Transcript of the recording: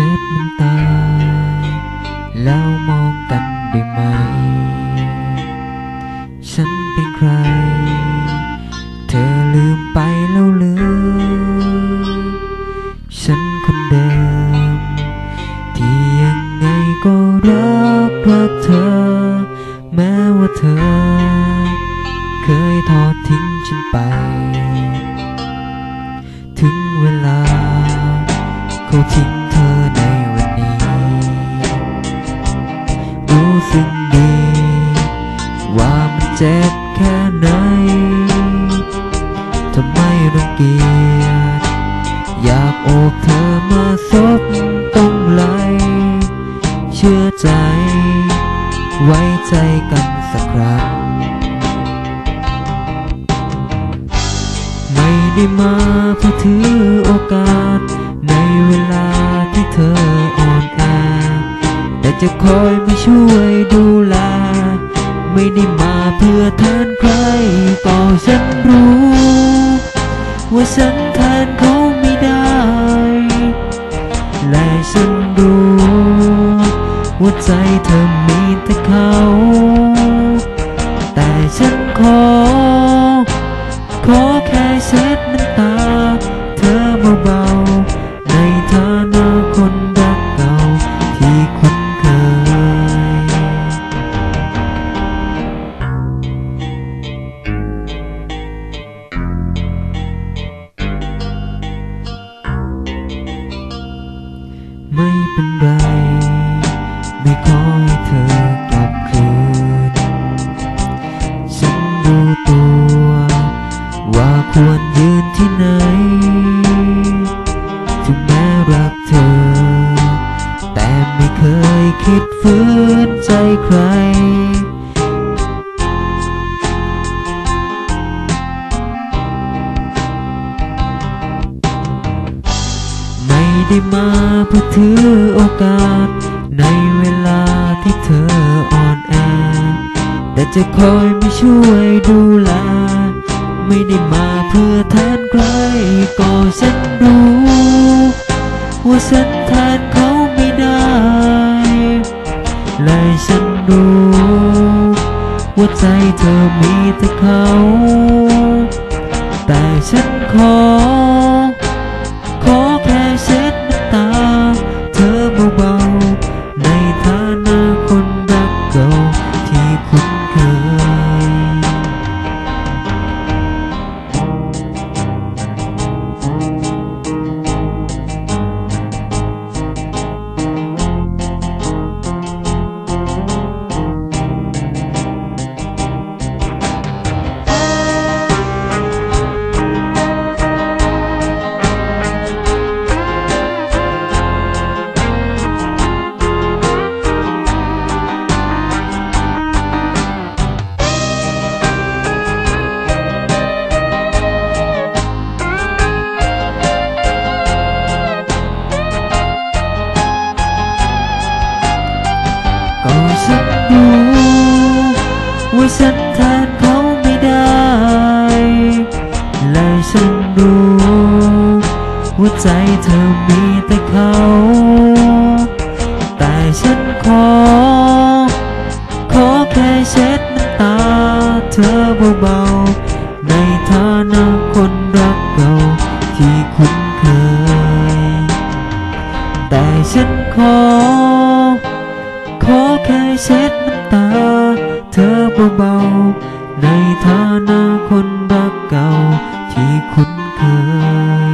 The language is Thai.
ช็ดน้ำตา แล้วมองกันได้ไหม ฉันเป็นใคร เธอลืมไปแล้วหรือฉันคนเดิม ที่ยังไงก็รักรักเธอ แม้ว่าเธอ เคยทอดทิ้งฉันไป ถึงเวลาเขาทิ้ง สึกดีว่ามันเจ็บแค่ไหนทำไมรังเกียจอยากโอบเธอมาซบตรงไหล เชื่อใจ ไว้ใจกันสักครั้งไม่ได้มาเพื่อถือโอ จะคอยมาช่วยดูแล ไม่ได้มาเพื่อแทนใครก็ฉันรู้ ว่าฉันแทนเขาไม่ได้ และฉันรู้ว่าใจเธอมีแต่เขา แต่ฉันขอ ขอแค่เช็ดน้ำตา เธอเบา ไม่เป็นไร ไม่ขอให้เธอกลับคืน ฉันรู้ตัว ว่าควรยืนที่ไหน ถึงแม้รักเธอ แต่ไม่เคยคิดฝืนใจใคร ได้มาเพื่อถือโอกาส ในเวลาที่เธออ่อนแอ แต่จะคอยไมาช่วยดูแล ไม่ได้มาเพื่อแทนใครก็ฉันรู้ว่าฉันแทนเขาไม่ได้และฉันรู้ว่าใจเธอมีแต่เขา แต่ฉันขอ ฉันแทนเขาไม่ได้และฉันรู้ว่าใจเธอมีแต่เขา แต่ฉันขอ ขอแค่เช็ดน้ำตาเธอเบาๆ ในฐานะคนรักเก่าที่คุ้นเคย แต่ฉันขอ ขอแค่เช็ดน้ำตา ธอเบาๆในฐานะคนรักเก่าที่คุ้นเคย